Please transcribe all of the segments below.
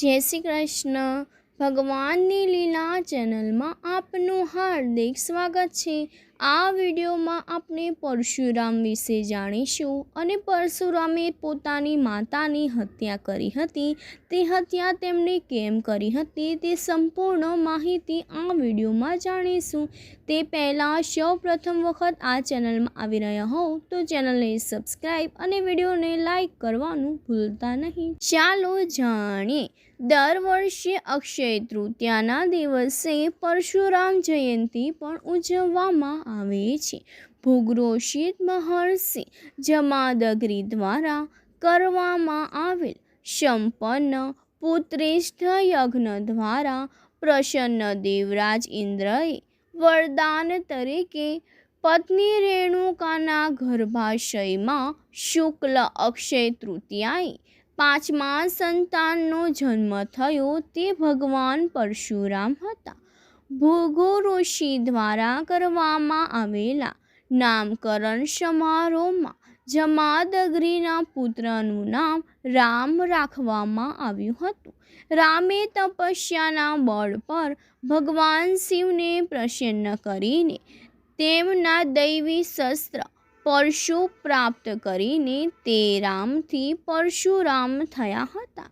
જય શ્રી કૃષ્ણ. ભગવાનની લીલા ચેનલમાં આપનું હાર્દિક સ્વાગત છે. આ વિડીયોમાં આપણે પરશુરામ વિશે જાણીશું અને પરશુરામે પોતાની માતાની હત્યા કરી હતી. તે હત્યા તેમણે કેમ કરી હતી તે સંપૂર્ણ માહિતી આ વિડીયોમાં જાણીશું. તે પહેલાં સૌ પ્રથમ વખત આ ચેનલમાં આવી રહ્યા હોવ તો ચેનલને સબસ્ક્રાઈબ અને વિડીયોને લાઈક કરવાનું ભૂલતા નહીં. ચાલો જાણીએ દર વર્ષે અક્ષય તૃતીયાના દિવસે પરશુરામ જયંતિ પણ ઉજવવામાં આવે છે. ભૂગરોષિત મહર્ષિ જમાદગરી દ્વારા કરવામાં આવેલ સંપન્ન પુત્રેષ્ઠ યજ્ઞ દ્વારા પ્રસન્ન દેવરાજ ઇન્દ્રએ વરદાન તરીકે પત્ની રેણુકાના ગર્ભાશયમાં શુક્લ અક્ષય તૃતીયાએ પાંચમા સંતાનનો જન્મ થયો તે ભગવાન પરશુરામ હતા. ભોગો ઋષિ દ્વારા કરવામાં આવેલા નામકરણ સમારોહમાં જમાદગરીના પુત્રનું નામ રામ રાખવામાં આવ્યું હતું. રામે તપસ્યાના બળ પર ભગવાન શિવને પ્રસન્ન કરીને તેમના દૈવી શસ્ત્ર પરશુ પ્રાપ્ત કરીને તે રામથી પરશુરામ થયા હતા.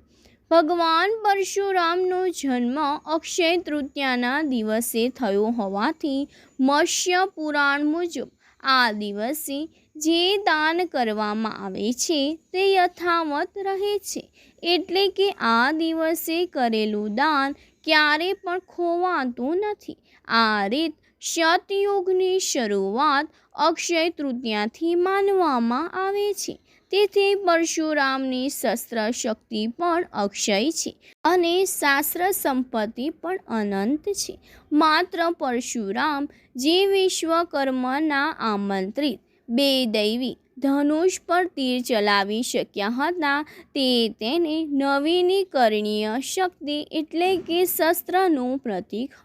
ભગવાન પરશુરામનો જન્મ અક્ષય તૃતીયાના દિવસે થયો હોવાથી મત્સ્ય પુરાણ મુજબ આ દિવસે જે દાન કરવામાં આવે છે તે યથાવત રહે છે. એટલે કે આ દિવસે કરેલું દાન ક્યારે પણ ખોવાતું નથી. આ રીત સતયુગની શરૂઆત અક્ષય તૃતીયાથી માનવામાં આવે છે. તેથી પરશુરામની શસ્ત્ર શક્તિ પણ અક્ષય છે અને શાસ્ત્ર સંપત્તિ પણ અનંત છે. માત્ર પરશુરામ જે વિશ્વકર્મના આમંત્રિત બે દૈવી ધનુષ પર તીર ચલાવી શક્યા હતા તે તેને નવીનીકરણીય શક્તિ એટલે કે શસ્ત્રનું પ્રતીક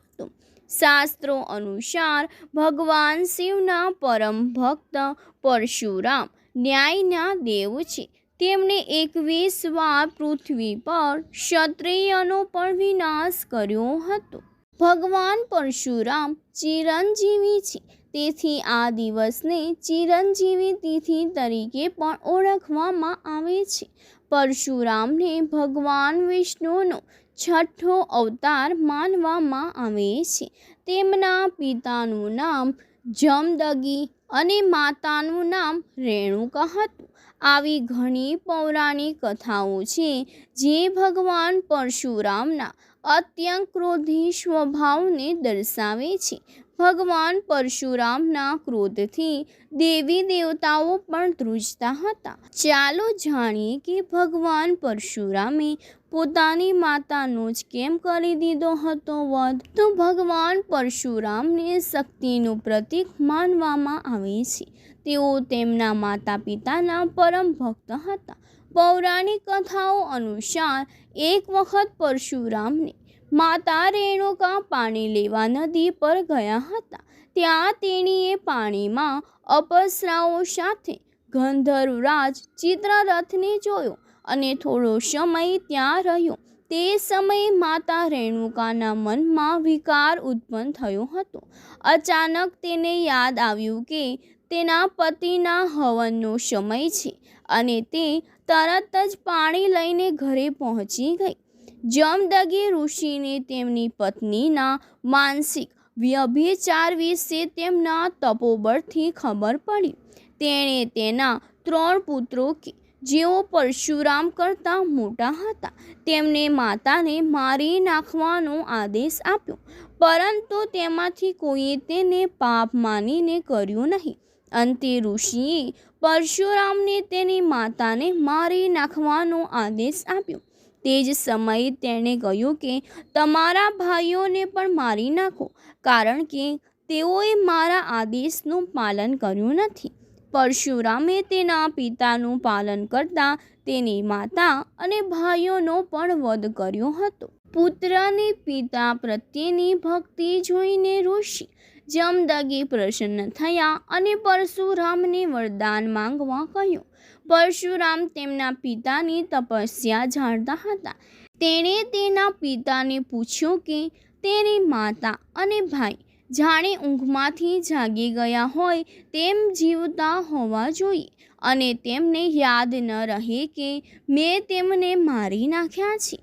શાસ્ત્રો અનુસાર ભગવાન શિવના પરમ ભક્ત પરશુરામ ન્યાયના દેવ છે. તેમણે એકવીસ વાર પૃથ્વી પર ક્ષત્રિયનો પણ વિનાશ કર્યો હતો. ભગવાન પરશુરામ ચિરંજીવી છે. તેથી આ દિવસને ચિરંજીવી તિથિ તરીકે પણ ઓળખવામાં આવે છે. પરશુરામને ભગવાન વિષ્ણુનો છઠ્ઠો અવતાર માનવામાં આવે છે. તેમના પિતાનું નામ જમદગી અને માતાનું નામ રેણુકા હતું. આવી ઘણી પૌરાણિક કથાઓ છે જે ભગવાન પરશુરામના અત્યંત ક્રોધી સ્વભાવને દર્શાવે છે. ભગવાન પરશુરામના ક્રોધથી દેવી દેવતાઓ પણ ધ્રુજતા હતા. ચાલો જાણીએ કે ભગવાન પરશુરામે પોતાની માતાનો જ કેમ કરી દીધો હતો વધ? તો ભગવાન પરશુરામને શક્તિનું પ્રતીક માનવામાં આવે છે. તેઓ તેમના માતા પિતાના પરમ ભક્ત હતા. પૌરાણિક કથાઓ અનુસાર એક વખત પરશુરામને માતા રેણુકા પાણી લેવા નદી પર ગયા હતા? ત્યાં તેણીએ પાણીમાં અપસરાઓ સાથે ગંધર્વરાજ ચિત્રરથને જોયો અને થોડો સમય ત્યાં રહ્યો. તે સમયે માતા રેણુકાના મનમાં વિકાર ઉત્પન્ન થયો હતો. અચાનક તેને યાદ આવ્યું કે તેના પતિના હવનનો સમય છે અને તે તરત જ પાણી લઈને ઘરે પહોંચી ગઈ. જમદગી ઋષિને તેમની પત્નીના માનસિક વ્યભિચાર વિશે તેમના તપોબળથી ખબર પડી. તેણે તેના ત્રણ પુત્રો કે જેઓ પરશુરામ કરતાં મોટા હતા, તેમને માતાને મારી નાખવાનો આદેશ આપ્યો. પરંતુ તેમાંથી કોઈએ તેને પાપ માનીને કર્યું નહીં. અંતે ઋષિએ પરશુરામને તેની માતાને મારી નાખવાનો આદેશ આપ્યો. તે જ સમયે તેણે કહ્યું કે, તમારા ભાઈઓને પણ મારી નાખો, કારણ કે તેઓએ મારા આદેશનું પાલન કર્યું નથી. પરશુરામે તેના પિતાનું પાલન કરતાં તેની માતા અને ભાઈઓનો પણ વધ કર્યો હતો. પુત્રને પિતા પ્રત્યેની ભક્તિ જોઈને ઋષિ જમદગી પ્રસન્ન થયા અને પરશુરામને વરદાન માંગવા કહ્યું પરશુરામ તેમના પિતાની તપસ્યા જાણતા હતા. તેણે તેના પિતાને પૂછ્યું કે, તેની માતા અને ભાઈ જાણે ઊંઘમાંથી જાગી ગયા હોય તેમ જીવતા હોવા જોઈએ અને તેમને યાદ ન રહે કે મેં તેમને મારી નાખ્યા છે.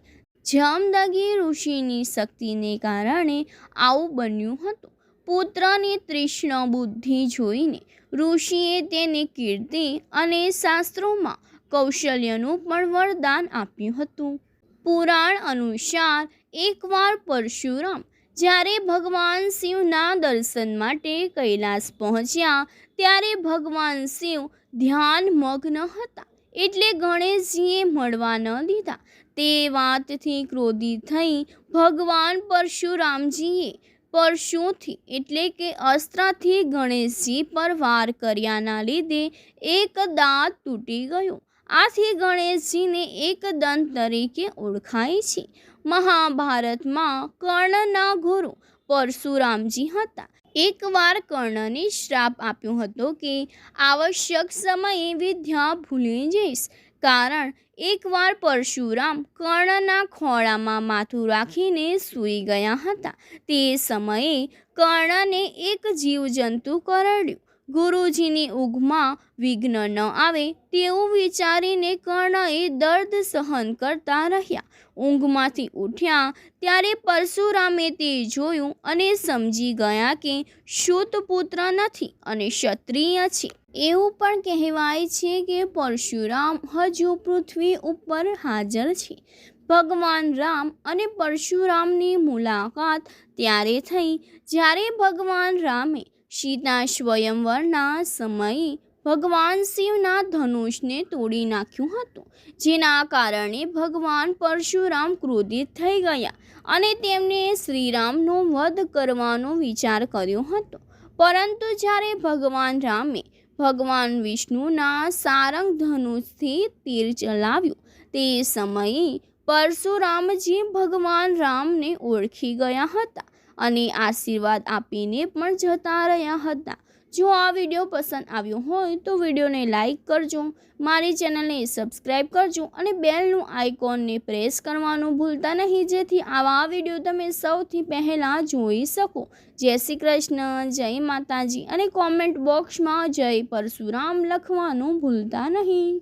જમદગી ઋષિની શક્તિને કારણે આવું બન્યું હતું. પુત્રની તૃષ્ણ બુદ્ધિ જોઈને ઋષિએ તેને કીર્તિ અને શાસ્ત્રોમાં કૌશલ્યનું પણ વરદાન આપ્યું હતું. પુરાણ અનુસાર, એકવાર પરશુરામ જ્યારે ભગવાન શિવના દર્શન માટે કૈલાસ પહોંચ્યા, ત્યારે ભગવાન શિવ ધ્યાન મગ્ન હતા એટલે ગણેશજીએ મળવા ન દીધા. તે વાતથી ક્રોધિત થઈ ભગવાન પરશુરામજીએ પરશુથી, એટલે કે અસ્ત્રથી ગણેશજી પર વાર કર્યાના લીધે એક દાંત તૂટી ગયો. આથી ગણેશજીને એક દંત તરીકે ઓળખાય છે. મહાભારતમાં કર્ણના ગુરુ પરશુરામજી હતા. એકવાર કર્ણને શ્રાપ આપ્યો હતો કે, આવશ્યક સમયે વિદ્યા ભૂલી જઈશ. કારણ એકવાર પરશુરામ કર્ણના ખોળામાં માથું રાખીને સૂઈ ગયા હતા. તે સમયે કર્ણને એક જીવજંતુ કરડ્યું. ગુરુજીની ઊંઘમાં વિઘ્ન ન આવે તેવું વિચારીને કર્ણએ દર્દ સહન કરતા રહ્યા. ઊંઘમાંથી ઉઠ્યા ત્યારે પરશુરામે તે જોયું અને સમજી ગયા કે શુત પુત્ર નથી અને ક્ષત્રિય છે. એવું પણ કહેવાય છે કે પરશુરામ હજુ પૃથ્વી ઉપર હાજર છે. ભગવાન રામ અને પરશુરામની મુલાકાત ત્યારે થઈ જ્યારે ભગવાન રામે સીતા સ્વયંવરના સમયે ભગવાન શિવના ધનુષને તોડી નાખ્યું હતું, જેના કારણે ભગવાન પરશુરામ ક્રોધિત થઈ ગયા અને તેમણે શ્રીરામનો વધ કરવાનો વિચાર કર્યો હતો. પરંતુ જ્યારે ભગવાન રામે ભગવાન વિષ્ણુના સારંગ ધનુષથી તીર ચલાવ્યું, તે સમયે પરશુરામજી ભગવાન રામને ઓળખી ગયા હતા અને આશીર્વાદ આપીને પણ જતા રહ્યા હતા. જો આ વીડિયો પસંદ આવ્યો હોય તો વિડીયોને લાઇક કરજો, મારી ચેનલને સબસ્ક્રાઈબ કરજો અને બેલનું આઇકોનને પ્રેસ કરવાનું ભૂલતા નહીં, જેથી આવા વીડિયો તમે સૌથી પહેલાં જોઈ શકો. જય શ્રી કૃષ્ણ, જય માતાજી અને કોમેન્ટ બોક્સમાં જય પરશુરામ લખવાનું ભૂલતા નહીં.